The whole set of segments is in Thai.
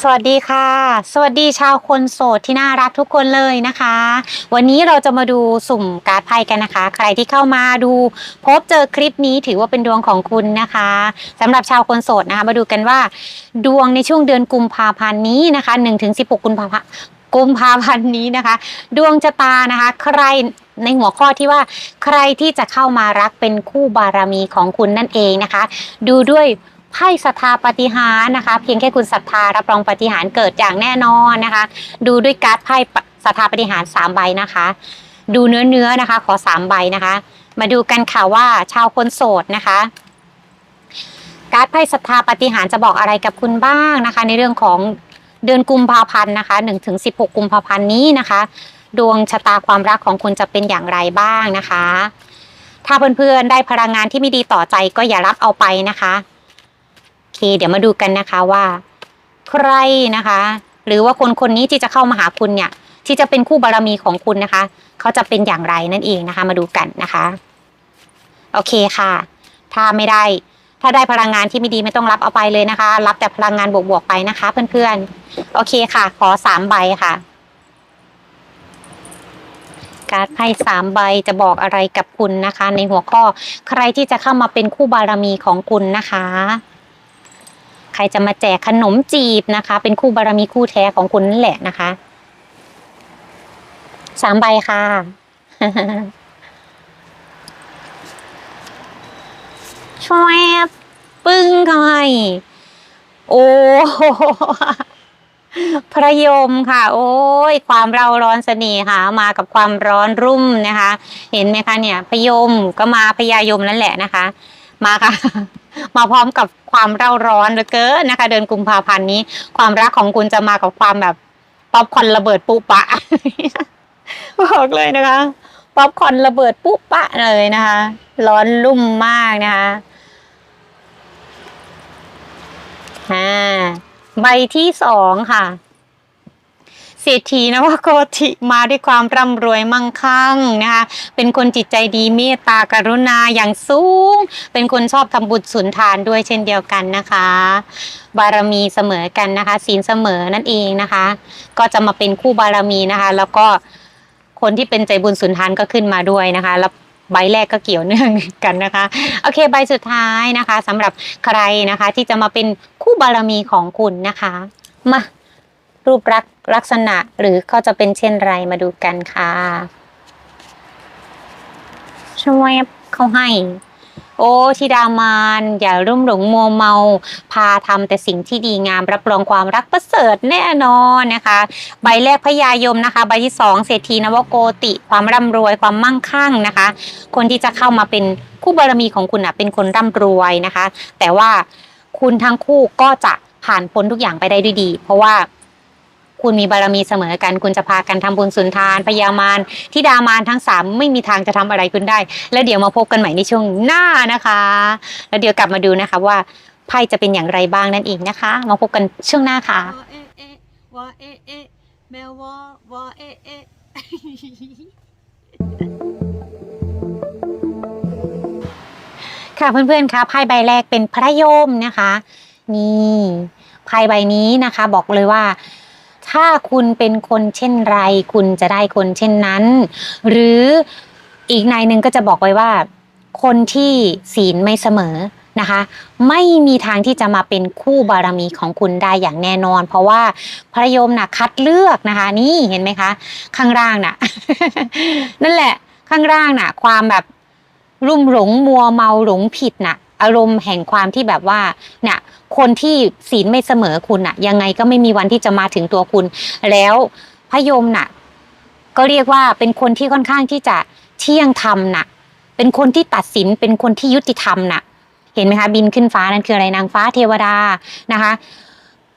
สวัสดีค่ะ สวัสดีชาวคนโสดที่น่ารักทุกคนเลยนะคะ วันนี้เราจะมาดูสุ่มการ์ดไพ่กันนะคะ ใครที่เข้ามาดู พบเจอคลิปนี้ถือว่าเป็นดวงของคุณนะคะสำหรับชาวคนโสดนะคะ มาดูกันว่า ดวงในช่วงเดือนกุมภาพันธ์นี้นะคะ1ถึง16กุมภาพันธ์กุมภาพันธ์นี้นะคะ ดวงชะตานะคะ ใครในหัวข้อที่ว่าใครที่จะเข้ามารักเป็นคู่บารมีของคุณนั่นเองนะคะ ดูด้วย ไพ่ศรัทธาปฏิหารนะคะ เพียงแค่คุณศรัทธารับรองปฏิหารเกิดอย่างแน่นอนนะคะ ดูด้วยการ์ดไพ่ศรัทธาปฏิหารสามใบนะคะ ดูเนื้อเนื้อๆนะคะ ขอสามใบนะคะ มาดูกันค่ะว่าชาวคนโสดนะคะการ์ดไพ่ศรัทธาปฏิหารจะบอกอะไรกับคุณบ้างนะคะ ในเรื่องของเดือนกุมภาพันธ์นะคะ1ถึง16 กุมภาพันธ์นี้นะคะ ดวงชะตาความรักของคุณจะเป็นอย่างไรบ้างนะคะ ถ้าเพื่อนๆได้พลังงานที่ไม่ดีต่อใจก็อย่ารับเอาไปนะคะ เคเดี๋ยวมาดูกันนะคะว่า ใครนะคะ หรือว่าคนคนนี้ที่จะเข้ามาหาคุณเนี่ย ที่จะเป็นคู่บารมีของคุณนะคะ เขาจะเป็นอย่างไรนั่นเองนะคะ มาดูกันนะคะ โอเคค่ะ ถ้าไม่ได้ ถ้าได้พลังงานที่ไม่ดีไม่ต้องรับเอาไปเลยนะคะ รับแต่พลังงานบวกๆไปนะคะ เพื่อนๆ โอเคค่ะ ขอสามใบค่ะการ์ดไพ่สามใบจะบอกอะไรกับคุณนะคะ ในหัวข้อใครที่จะเข้ามาเป็นคู่บารมีของคุณนะคะ ใครจะมาแจกขนมจีบนะคะ เป็นคู่บารมีคู่แท้ของคุณนั่นแหละนะคะสามใบค่ะ ช่วยปึ้งเข้าให้โอ้พระยมค่ะ โอ้ย ความเราร้อนเสน่ห์ค่ะมากับความร้อนรุ่มนะคะ เห็นไหมคะเนี่ยพยมก็มาพญายมนั่นแหละนะคะ มาค่ะ มาพร้อมกับความเร่าร้อนเหลือเกินนะคะ เดือนกุมภาพันธ์นี้ ความรักของคุณจะมากับความแบบป๊อปคอนระเบิดปุ๊ปะบอกเลยนะคะป๊อปคอนระเบิดปุ๊ปะเลยนะคะ ร้อนรุ่มมากนะคะอ่าใบที่สองค่ะ เศรษฐีนวโกธิมาด้วยความร่ำรวยมั่งคั่งนะคะ เป็นคนจิตใจดีเมตตากรุณาอย่างสูง เป็นคนชอบทำบุญสุนทานด้วยเช่นเดียวกันนะคะ บารมีเสมอกันนะคะศีลเสมอนั่นเองนะคะ ก็จะมาเป็นคู่บารมีนะคะ แล้วก็คนที่เป็นใจบุญสุนทานก็ขึ้นมาด้วยนะคะแล้วใบแรกก็เกี่ยวเนื่องกันนะคะ โอเคใบสุดท้ายนะคะสำหรับใครนะคะที่จะมาเป็นคู่บารมีของคุณนะคะ มา รูปลักษณ์ลักษณะหรือเขาจะเป็นเช่นไรมาดูกันค่ะ ช่วยเขาให้ โอ้ธิดามานอย่ารุ่มหลงมัวเมา พาทำแต่สิ่งที่ดีงามรับรองความรักประเสริฐแน่นอนนะคะ ใบแรกพญายมนะคะ ใบที่สองเศรษฐีนวโกติ ความร่ำรวยความมั่งคั่งนะคะ คนที่จะเข้ามาเป็นคู่บารมีของคุณอะเป็นคนร่ำรวยนะคะ แต่ว่าคุณทั้งคู่ก็จะผ่านพ้นทุกอย่างไปได้ด้วยดี เพราะว่า คุณมีบารมีเสมอกัน คุณจะพากันทำบุญสุนทานพยามารทิดามารทั้งสามไม่มีทางจะทำอะไรคุณได้ แล้วเดี๋ยวมาพบกันใหม่ในช่วงหน้านะคะ แล้วเดี๋ยวกลับมาดูนะคะว่าไพ่จะเป็นอย่างไรบ้างนั่นเองนะคะ มาพบกันช่วงหน้าค่ะวอเอะเอะวอเอะเอะแมววอวอเอะเอะค่ะเพื่อนๆคะไพ่ใบแรกเป็นพระยมนะคะ นี่ไพ่ใบนี้นะคะ บอกเลยว่า ถ้าคุณเป็นคนเช่นไร คุณจะได้คนเช่นนั้น หรืออีกนายหนึ่งก็จะบอกไว้ว่า คนที่ศีลไม่เสมอนะคะ ไม่มีทางที่จะมาเป็นคู่บารมีของคุณได้อย่างแน่นอน เพราะว่าพระยมน่ะคัดเลือกนะคะ นี่เห็นไหมคะ ข้างล่างน่ะ นั่นแหละข้างล่างน่ะ ความแบบรุ่มหลงมัวเมาหลงผิดน่ะ อารมณ์แห่งความที่แบบว่าเนี่ยคนที่ศีลไม่เสมอคุณน่ะยังไงก็ไม่มีวันที่จะมาถึงตัวคุณ แล้วพระยมน่ะ ก็เรียกว่าเป็นคนที่ค่อนข้างที่จะเที่ยงธรรมน่ะ เป็นคนที่ตัดสินเป็นคนที่ยุติธรรมน่ะ เห็นไหมคะ บินขึ้นฟ้านั่นคืออะไรนางฟ้าเทวดานะคะ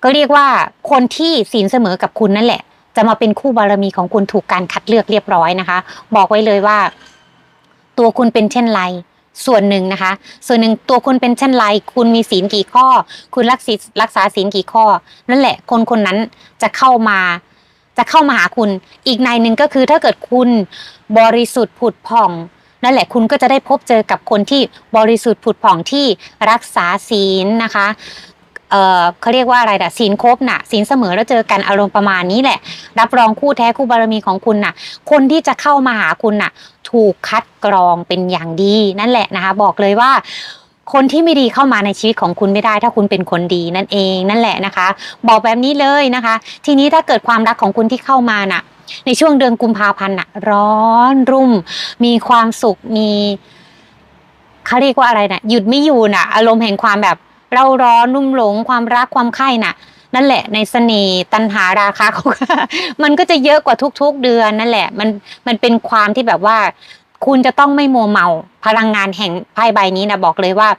ก็เรียกว่าคนที่ศีลเสมอกับคุณนั่นแหละ จะมาเป็นคู่บารมีของคุณถูกการคัดเลือกเรียบร้อยนะคะ บอกไว้เลยว่า ตัวคุณเป็นเช่นไร ส่วนหนึ่งนะคะ ส่วนหนึ่งตัวคุณเป็นเช่นไร คุณมีศีลกี่ข้อ คุณรักศีลรักษาศีลกี่ข้อ นั่นแหละคนคนนั้นจะเข้ามา จะเข้ามาหาคุณ อีกในหนึ่งก็คือถ้าเกิดคุณบริสุทธิ์ผุดผ่อง นั่นแหละคุณก็จะได้พบเจอกับคนที่บริสุทธิ์ผุดผ่องที่รักษาศีลนะคะ เออเขาเรียกว่าอะไรนะศีลครบน่ะศีลเสมอแล้วเจอกันอารมณ์ประมาณนี้แหละ รับรองคู่แท้คู่บารมีของคุณน่ะ คนที่จะเข้ามาหาคุณน่ะ ถูกคัดกรองเป็นอย่างดี นั่นแหละนะคะบอกเลยว่าคนที่ไม่ดีเข้ามาในชีวิตของคุณไม่ได้ ถ้าคุณเป็นคนดีนั่นเองนั่นแหละนะคะ บอกแบบนี้เลยนะคะ ทีนี้ถ้าเกิดความรักของคุณที่เข้ามาน่ะ ในช่วงเดือนกุมภาพันธ์น่ะ ร้อนรุ่ม มีความสุขมีเขาเรียกว่าอะไรน่ะหยุดไม่อยู่น่ะ อารมณ์แห่งความแบบ เราร้อนรุ่มหลงความรักความใคร่น่ะ นั่นแหละในเสน่ห์ตัณหาราคะของมันก็จะเยอะกว่าทุก ๆ เดือนนั่นแหละ มันมันเป็นความที่แบบว่า คุณจะต้องไม่มัวเมาพลังงานแห่งไพ่ใบนี้นะบอกเลยว่า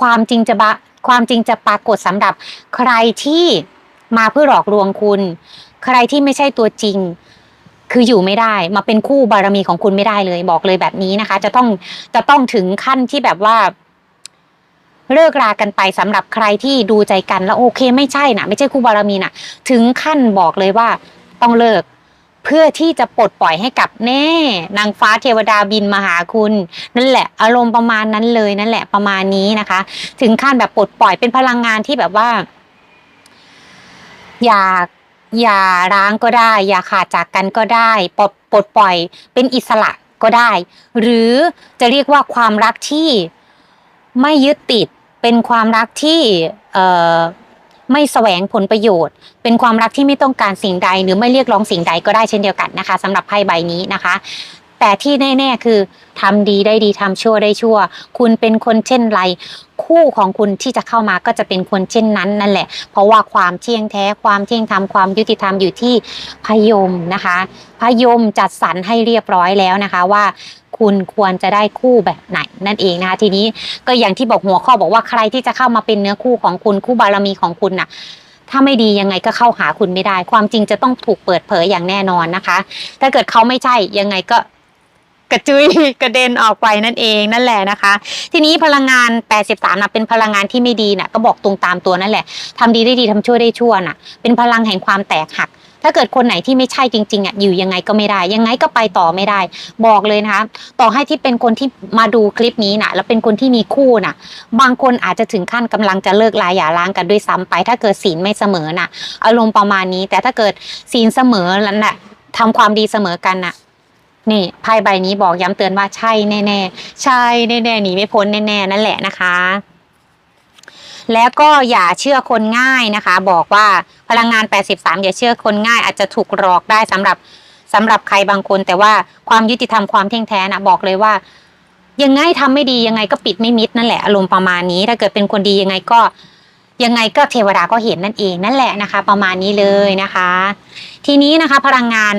ความจริงจะบะความจริงจะปรากฏสำหรับใครที่มาเพื่อหลอกลวงคุณ ใครที่ไม่ใช่ตัวจริง คืออยู่ไม่ได้ มาเป็นคู่บารมีของคุณไม่ได้เลย บอกเลยแบบนี้นะคะ จะต้องจะต้องถึงขั้นที่แบบว่า เลิกรากันไปสำหรับใครที่ดูใจกันแล้วโอเค ไม่ใช่นะไม่ใช่คู่บารมีนะถึงขั้นบอกเลยว่าต้องเลิกเพื่อที่จะปลดปล่อยให้กับแน่นางฟ้าเทวดาบินมาหาคุณ นั่นแหละ อารมณ์ประมาณนั้นเลยนั่นแหละประมาณนี้นะคะ ถึงขั้นแบบปลดปล่อยเป็นพลังงานที่แบบว่า อย่าอย่าร้างก็ได้ อย่าขาดจากกันก็ได้ปลดปลดปล่อยเป็นอิสระก็ได้ หรือจะเรียกว่าความรักที่ไม่ยึดติด เป็นความรักที่ไม่แสวงผลประโยชน์ เป็นความรักที่ไม่ต้องการสิ่งใด หรือไม่เรียกร้องสิ่งใดก็ได้เช่นเดียวกันนะคะสำหรับไพ่ใบนี้นะคะ แต่ที่แน่ๆคือทำดีได้ดีทำชั่วได้ชั่ว คุณเป็นคนเช่นไร คู่ของคุณที่จะเข้ามาก็จะเป็นคนเช่นนั้นนั่นแหละ เพราะว่าความเที่ยงแท้ความเที่ยงธรรมความยุติธรรมอยู่ที่พยมนะคะพยมจัดสรรให้เรียบร้อยแล้วนะคะว่าคุณควรจะได้คู่แบบไหนนั่นเองนะคะทีนี้ก็อย่างที่บอกหัวข้อบอกว่าใครที่จะเข้ามาเป็นเนื้อคู่ของคุณคู่บารมีของคุณน่ะถ้าไม่ดียังไงก็เข้าหาคุณไม่ได้ ความจริงจะต้องถูกเปิดเผยอย่างแน่นอนนะคะ ถ้าเกิดเขาไม่ใช่ยังไงก็ กระจุยกระเด็นออกไปนั่นเองนั่นแหละนะคะ ทีนี้พลังงาน 83นะเป็นพลังงานที่ไม่ดีน่ะก็บอกตรงตามตัวนั่นแหละทำดีได้ดีทำชั่วได้ชั่วน่ะ เป็นพลังแห่งความแตกหัก ถ้าเกิดคนไหนที่ไม่ใช่จริงๆอะอยู่ยังไงก็ไม่ได้ ยังไงก็ไปต่อไม่ได้ บอกเลยนะคะ ต่อให้ที่เป็นคนที่มาดูคลิปนี้น่ะ แล้วเป็นคนที่มีคู่น่ะ บางคนอาจจะถึงขั้นกำลังจะเลิกลาหย่าร้างกันด้วยซ้ำไป ถ้าเกิดศีลไม่เสมอน่ะ อารมณ์ประมาณนี้ แต่ถ้าเกิดศีลเสมอแล้วน่ะทำความดีเสมอกันน่ะ นี่ไพ่ใบนี้บอกย้ำเตือนว่าใช่แน่ๆ ใช่แน่ๆหนีไม่พ้นแน่ๆ นั่นแหละนะคะ แล้วก็อย่าเชื่อคนง่ายนะคะ บอกว่าพลังงาน 83 อย่าเชื่อคนง่าย อาจจะถูกหลอกได้สำหรับสำหรับใครบางคน แต่ว่าความยุติธรรมความเที่ยงแท้นะบอกเลยว่า ยังไงทำไม่ดียังไงก็ปิดไม่มิดนั่นแหละอารมณ์ประมาณนี้ ถ้าเกิดเป็นคนดียังไงก็ยังไงก็เทวดาก็เห็นนั่นเองนั่นแหละนะคะ ประมาณนี้เลยนะคะ ทีนี้นะคะพลังงาน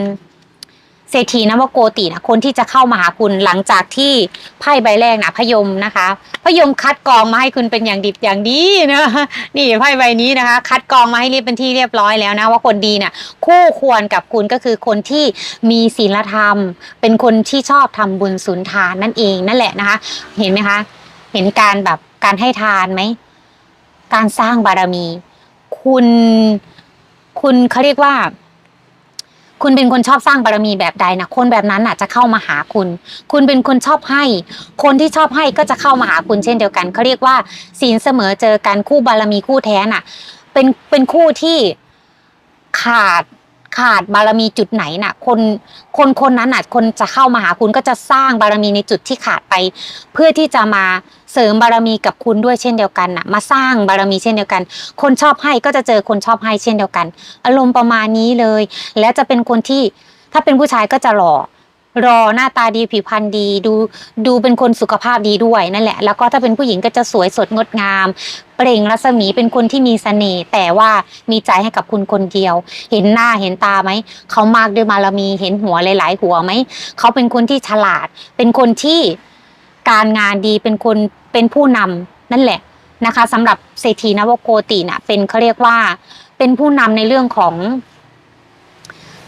เศรษฐีนวโกตินะคนที่จะเข้ามาหาคุณหลังจากที่ไพ่ใบแรกนะพยมนะคะพยมคัดกรองมาให้คุณเป็นอย่างดิบอย่างดีนะนี่ไพ่ใบนี้นะคะ คัดกรองมาให้เรียบเป็นที่เรียบร้อยแล้วนะว่าคนดีเนี่ยคู่ควรกับคุณก็คือคนที่มีศีลธรรม เป็นคนที่ชอบทำบุญสุนทานนั่นเองนั่นแหละนะคะ เห็นไหมคะ เห็นการแบบการให้ทานไหมการสร้างบารมี คุณคุณเขาเรียกว่า คุณเป็นคนชอบสร้างบารมีแบบใดนะคนแบบนั้นน่ะจะเข้ามาหาคุณ คุณเป็นคนชอบให้ คนที่ชอบให้ก็จะเข้ามาหาคุณเช่นเดียวกันเขาเรียกว่าศีลเสมอเจอกันคู่บารมีคู่แท้น่ะ เป็นเป็นคู่ที่ขาด ขาดบารมีจุดไหนน่ะ คนคนคนนั้นน่ะคนจะเข้ามาหาคุณก็จะสร้างบารมีในจุดที่ขาดไป เพื่อที่จะมาเสริมบารมีกับคุณด้วยเช่นเดียวกันน่ะ มาสร้างบารมีเช่นเดียวกัน คนชอบให้ก็จะเจอคนชอบให้เช่นเดียวกัน อารมณ์ประมาณนี้เลย และจะเป็นคนที่ถ้าเป็นผู้ชายก็จะหล่อ รอหน้าตาดีผิวพรรณดีดูดูเป็นคนสุขภาพดีด้วยนั่นแหละ แล้วก็ถ้าเป็นผู้หญิงก็จะสวยสดงดงาม เปล่งรัศมีเป็นคนที่มีเสน่ห์แต่ว่ามีใจให้กับคุณคนเดียว เห็นหน้าเห็นตาไหมเขามากด้วยบารมีเห็นหัวหลาย ๆ หัวไหมเขาเป็นคนที่ฉลาด เป็นคนที่การงานดีเป็นคนเป็นผู้นำนั่นแหละนะคะสำหรับเศรษฐีนวโกติน่ะเป็นเขาเรียกว่าเป็นผู้นำในเรื่องของ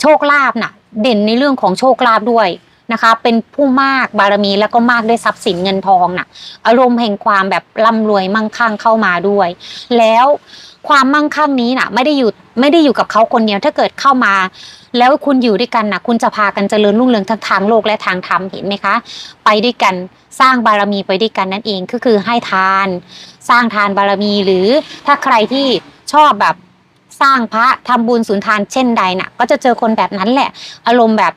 โชคลาภน่ะ เด่นในเรื่องของโชคลาภด้วยนะคะ เป็นผู้มากบารมีแล้วก็มากด้วยทรัพย์สินเงินทองน่ะ อารมณ์แห่งความแบบร่ำรวยมั่งคั่งเข้ามาด้วย แล้วความมั่งคั่งนี้น่ะ ไม่ได้อยู่ไม่ได้อยู่กับเขาคนเดียวถ้าเกิดเข้ามา แล้วคุณอยู่ด้วยกันน่ะ คุณจะพากันเจริญรุ่งเรืองทั้งทางโลกและทางธรรมเห็นไหมคะ ไปด้วยกันสร้างบารมีไปด้วยกันนั่นเองก็คือให้ทาน สร้างทานบารมีหรือถ้าใครที่ชอบแบบ สร้างพระทำบุญสุนทานเช่นใดน่ะ ก็จะเจอคนแบบนั้นแหละ อารมณ์แบบ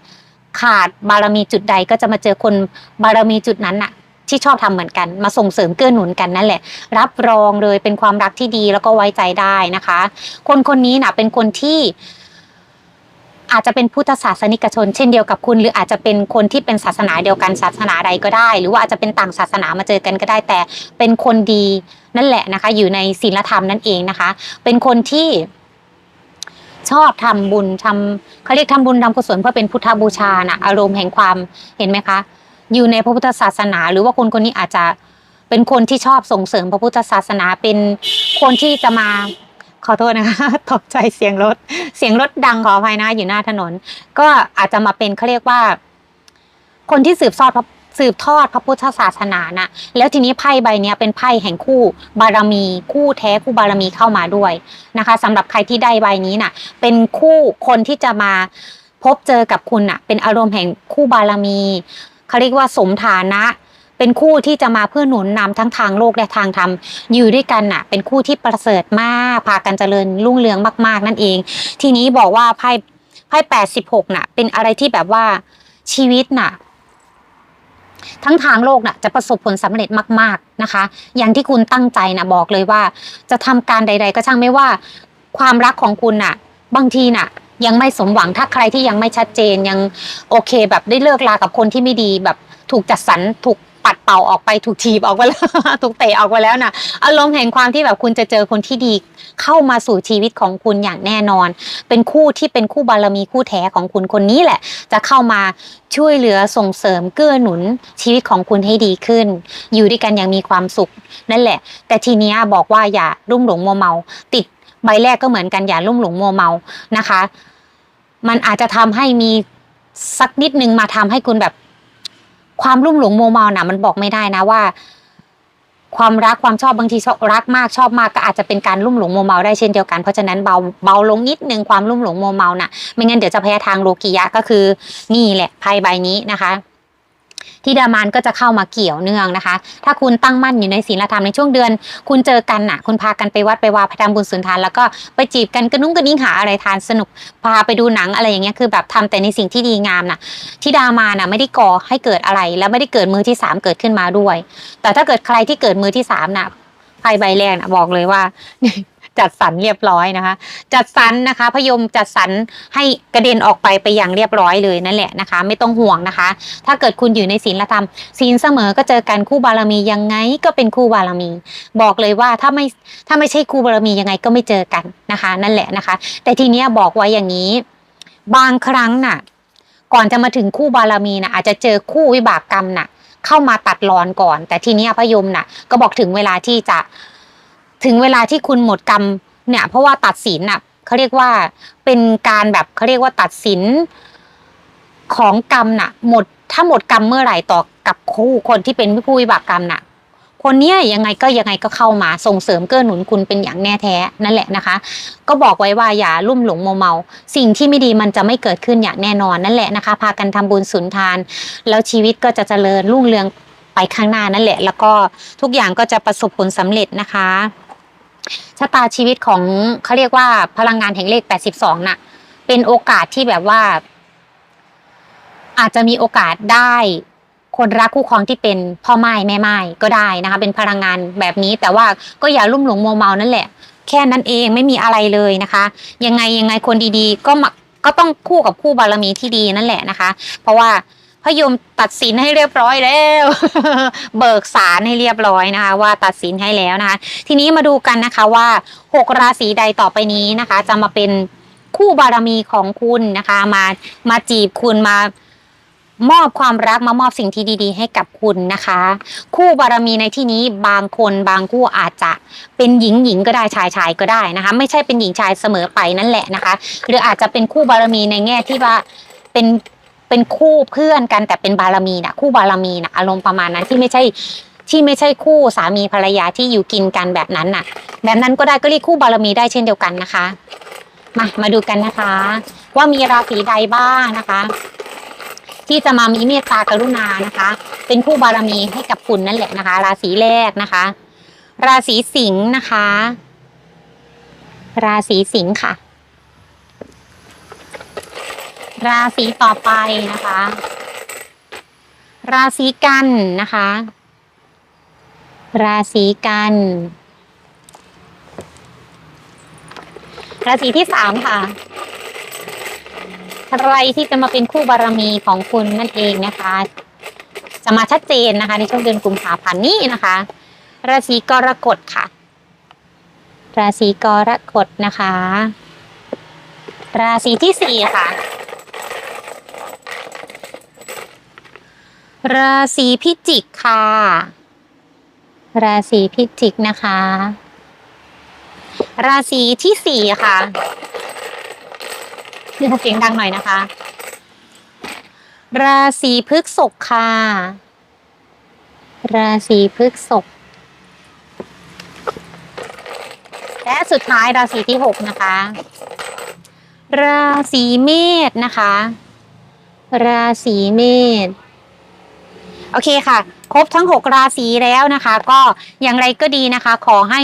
ขาดบารมีจุดใดก็จะมาเจอคนบารมีจุดนั้นน่ะ ที่ชอบทำเหมือนกัน มาส่งเสริมเกื้อหนุนกันนั่นแหละ รับรองเลยเป็นความรักที่ดีแล้วก็ไว้ใจได้นะคะ คนคนนี้น่ะเป็นคนที่อาจจะเป็นพุทธศาสนิกชน เช่นเดียวกับคุณ หรืออาจจะเป็นคนที่เป็นศาสนาเดียวกันศาสนาใดก็ได้ หรือว่าอาจจะเป็นต่างศาสนามาเจอกันก็ได้แต่เป็นคนดีนั่นแหละนะคะ อยู่ในศีลธรรมนั่นเองนะคะ เป็นคนที่ ชอบทำบุญทำเขาเรียกทำบุญทำกุศลเพื่อเป็นพุทธบูชานะอารมณ์แห่งความเห็นไหมคะ อยู่ในพระพุทธศาสนา หรือว่าคนคนนี้อาจจะเป็นคนที่ชอบส่งเสริมพระพุทธศาสนาเป็นคนที่จะมาขอโทษนะคะตกใจเสียงรถ เสียงรถดังขออภัยนะอยู่หน้าถนน ก็อาจจะมาเป็นเขาเรียกว่า คนที่สืบทอดพระ สืบทอดพระพุทธศาสนานะแล้วทีนี้ไพ่ใบเนี้ยเป็นไพ่แห่งคู่บารมีคู่แท้คู่บารมีเข้ามาด้วยนะคะสำหรับใครที่ได้ใบนี้น่ะ เป็นคู่คนที่จะมาพบเจอกับคุณน่ะ เป็นอารมณ์แห่งคู่บารมีเขาเรียกว่าสมฐานะเป็นคู่ที่จะมาเพื่อหนุนนำทั้งทางโลกและทางธรรมอยู่ด้วยกันน่ะ เป็นคู่ที่ประเสริฐมากพากันเจริญรุ่งเรืองมาก ๆ นั่นเอง ทีนี้บอกว่าไพ่ไพ่แปดสิบหกน่ะ เป็นอะไรที่แบบว่าชีวิตน่ะ ทั้งทางโลกน่ะจะประสบผลสำเร็จมาก ๆนะคะ อย่างที่คุณตั้งใจนะบอกเลยว่า จะทำการใด ๆ ก็ช่างไม่ว่า ความรักของคุณน่ะ บางทีน่ะ ยังไม่สมหวังถ้าใครที่ยังไม่ชัดเจนยังโอเคแบบได้เลิกลากับคนที่ไม่ดีแบบถูกจัดสรรถูก เป่าออกไปถูกทีบออกไปแล้ว ถูกเตะออกไปแล้วน่ะอารมณ์แห่งความที่แบบคุณจะเจอคนที่ดีเข้ามาสู่ชีวิตของคุณอย่างแน่นอน เป็นคู่ที่เป็นคู่บารมีคู่แท้ของคุณคนนี้แหละ จะเข้ามาช่วยเหลือส่งเสริมเกื้อหนุนชีวิตของคุณให้ดีขึ้น อยู่ด้วยกันอย่างมีความสุขนั่นแหละ แต่ทีนี้บอกว่าอย่ารุ่มหลงมัวเมา ติดใบแรกก็เหมือนกันอย่ารุ่มหลงมัวเมานะคะ มันอาจจะทำให้มีสักนิดนึงมาทำให้คุณแบบ ความรุ่มหลงโมเมาน่ะ มันบอกไม่ได้นะว่า ความรักความชอบบางทีชอบรักมากชอบมากก็อาจจะเป็นการลุ่มหลงโมเมาได้เช่นเดียวกันเพราะฉะนั้นเบาเบาลงนิดนึงความลุ่มหลงโมเมาน่ะ ไม่งั้นเดี๋ยวจะพยาทางโลกิยะก็คือ นี่แหละไพ่ใบนี้นะคะ ที่ดามานก็จะเข้ามาเกี่ยวเนื่องนะคะ ถ้าคุณตั้งมั่นอยู่ในศีลธรรมในช่วงเดือน คุณเจอกันน่ะ คุณพากันไปวัดไปวาไปทำบุญสุนทาน แล้วก็ไปจีบกันกระนุ้งกระนิ้งหาอะไรทานสนุกพาไปดูหนังอะไรอย่างเงี้ยคือแบบทำแต่ในสิ่งที่ดีงามน่ะที่ดามาน่ะไม่ได้ก่อให้เกิดอะไร แล้วไม่ได้เกิดมือที่สามเกิดขึ้นมาด้วย แต่ถ้าเกิดใครที่เกิดมือที่สามน่ะไพ่ใบแรกน่ะบอกเลยว่า จัดสรรเรียบร้อยนะคะ จัดสรรนะคะพยมจัดสรรให้กระเด็นออกไปไปอย่างเรียบร้อยเลยนั่นแหละนะคะ ไม่ต้องห่วงนะคะ ถ้าเกิดคุณอยู่ในศีลธรรมศีลเสมอก็เจอกันคู่บารมียังไงก็เป็นคู่บารมี บอกเลยว่าถ้าไม่ถ้าไม่ใช่คู่บารมียังไงก็ไม่เจอกันนะคะ นั่นแหละนะคะ แต่ทีเนี้ยบอกไว้อย่างนี้ บางครั้งน่ะ ก่อนจะมาถึงคู่บารมีน่ะอาจจะเจอคู่วิบากกรรมน่ะ เข้ามาตัดรอนก่อน แต่ทีเนี้ยพยมน่ะ ก็บอกถึงเวลาที่จะ ถึงเวลาที่คุณหมดกรรมเนี่ยเพราะว่าตัดสินน่ะเขาเรียกว่าเป็นการแบบเขาเรียกว่าตัดสินของกรรมน่ะ หมดถ้าหมดกรรมเมื่อไหร่ต่อกับคู่คนที่เป็นผู้วิบากกรรมน่ะ คนเนี้ยยังไงก็ยังไงก็เข้ามาส่งเสริมเกื้อหนุนคุณเป็นอย่างแน่แท้นั่นแหละนะคะ ก็บอกไว้ว่าอย่าลุ่มหลงโมเมา สิ่งที่ไม่ดีมันจะไม่เกิดขึ้นอย่างแน่นอนนั่นแหละนะคะ พากันทำบุญสุนทาน แล้วชีวิตก็จะเจริญรุ่งเรืองไปข้างหน้านั่นแหละ แล้วก็ทุกอย่างก็จะประสบผลสำเร็จนะคะ ชะตาชีวิตของเขาเรียกว่าพลังงานแห่งเลข82น่ะ เป็นโอกาสที่แบบว่า อาจจะมีโอกาสได้คนรักคู่ครองที่เป็นพ่อไม้แม่ไม้ก็ได้นะคะ เป็นพลังงานแบบนี้ แต่ว่าก็อย่าลุ่มหลงมัวเมานั่นแหละ แค่นั้นเองไม่มีอะไรเลยนะคะ ยังไงยังไงคนดีๆ ก็มาก็ต้องคู่กับคู่บารมีที่ดีนั่นแหละนะคะ เพราะว่า พยมตัดสินให้เรียบร้อยแล้ว เบิกสารให้เรียบร้อยนะคะ ว่าตัดสินให้แล้วนะคะ ทีนี้มาดูกันนะคะว่าหกราศีใดต่อไปนี้นะคะ จะมาเป็นคู่บารมีของคุณนะคะ มามาจีบคุณมามอบความรักมามอบสิ่งที่ดี ๆ ให้กับคุณนะคะ คู่บารมีในที่นี้บางคนบางคู่อาจจะเป็นหญิงหญิงก็ได้ชายชายก็ได้นะคะ ไม่ใช่เป็นหญิงชายเสมอไปนั่นแหละนะคะ หรืออาจจะเป็นคู่บารมีในแง่ที่ว่าเป็น เป็นคู่เพื่อนกันแต่เป็นบารมีนะคู่บารมีนะอารมณ์ประมาณนั้นที่ไม่ใช่ที่ไม่ใช่คู่สามีภรรยาที่อยู่กินกันแบบนั้นน่ะ แบบนั้นก็ได้ก็เรียกคู่บารมีได้เช่นเดียวกันนะคะ มามาดูกันนะคะ ว่ามีราศีใดบ้างนะคะ ที่จะมามีเมตตากรุณานะคะ เป็นคู่บารมีให้กับคุณนั่นแหละนะคะ ราศีแรกนะคะ ราศีสิงห์นะคะ ราศีสิงห์ค่ะ ราศีต่อไปนะคะ ราศีกันนะคะ ราศีกัน ราศีที่สามค่ะใครที่จะมาเป็นคู่บารมีของคุณนั่นเองนะคะ จะมาชัดเจนนะคะ ในช่วงเดือนกุมภาพันธ์นี้นะคะ ราศีกรกฎค่ะ ราศีกรกฎนะคะ ราศีที่สี่ค่ะ ราศีพิจิกค่ะ ราศีพิจิกนะคะ ราศีที่สี่ค่ะเสียงดังหน่อยนะคะ ราศีพฤษภค่ะ ราศีพฤษภและสุดท้ายราศีที่หกนะคะ ราศีเมษนะคะ ราศีเมษ โอเคค่ะ ครบทั้ง 6 ราศีแล้วนะคะ ก็อย่างไรก็ดีนะคะ ขอให้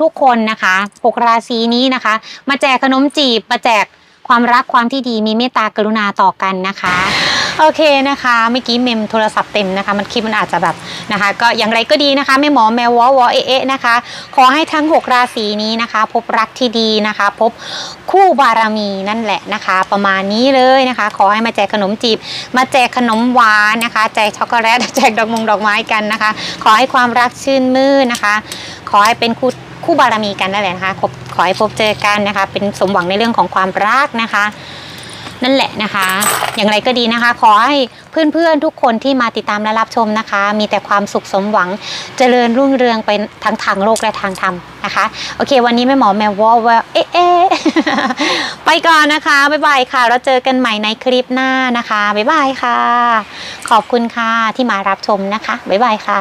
ทุกๆคนนะคะ 6 ราศีนี้นะคะ มาแจกขนมจีบมาแจกความรักความที่ดีมีเมตตากรุณาต่อกันนะคะ โอเคนะคะเมื่อกี้เมมโทรศัพท์เต็มนะคะ มันคลิปมันอาจจะแบบนะคะ ก็อย่างไรก็ดีนะคะแม่หมอแมววอวอเอเอะนะคะ ขอให้ทั้ง 6 ราศีนี้นะคะ พบรักที่ดีนะคะ พบคู่บารมีนั่นแหละนะคะ ประมาณนี้เลยนะคะ ขอให้มาแจกขนมจีบ มาแจกขนมหวานนะคะแจกช็อกโกแลตแจกดอกมงดอกไม้กันนะคะ ขอให้ความรักชื่นมื่นนะคะ ขอให้เป็นคู่คู่บารมีกันนั่นแหละนะคะขอให้พบเจอกันนะคะ เป็นสมหวังในเรื่องของความรักนะคะ นั่นแหละนะคะ อย่างไรก็ดีนะคะ ขอให้เพื่อนๆทุกคนที่มาติดตามและรับชมนะคะ มีแต่ความสุขสมหวังเจริญรุ่งเรืองไปทั้งทางโลกและทางธรรมนะคะ โอเค วันนี้แม่หมอแมววอลวเอ๊ะไปก่อนนะคะ บ๊ายบายค่ะแล้วเจอกันใหม่ในคลิปหน้านะคะ บ๊ายบายค่ะ ขอบคุณค่ะที่มารับชมนะคะ บ๊ายบายค่ะ